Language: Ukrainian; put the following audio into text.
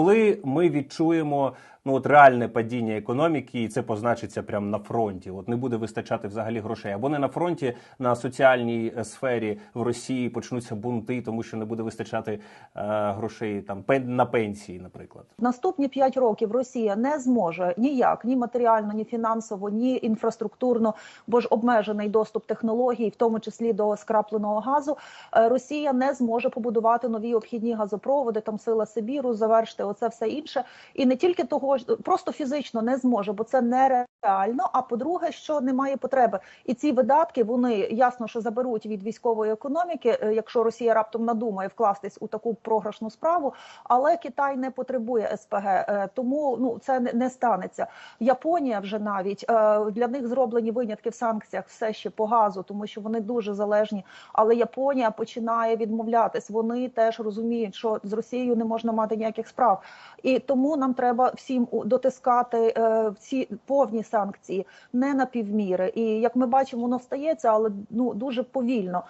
Коли ми відчуємо ну от реальне падіння економіки, і це позначиться прямо на фронті. От не буде вистачати взагалі грошей, або не на фронті, на соціальній е, сфері в Росії почнуться бунти, тому що не буде вистачати е, грошей там на пенсії, наприклад. Наступні 5 років Росія не зможе ніяк ні матеріально, ні фінансово, ні інфраструктурно, бо ж обмежений доступ технологій, в тому числі до скрапленого газу. Е, Росія не зможе побудувати нові обхідні газопроводи, там сила Сибіру, завершити оце все інше. І не тільки того ж, просто фізично не зможе, бо це нереально. А по-друге, що немає потреби, і ці видатки вони ясно, що заберуть від військової економіки, е, якщо Росія раптом надумає вкластись у таку програшну справу. Але Китай не потребує СПГ, е, тому ну це не, не станеться. Японія вже навіть е, для них зроблені винятки в санкціях все ще по газу, тому що вони дуже залежні. Але Японія починає відмовлятись. Вони теж розуміють, що з Росією не можна мати ніяких справ, і тому нам треба всім у- дотискати е, ці повні санкції, не на півміри. І як ми бачимо, воно стається, але ну дуже повільно.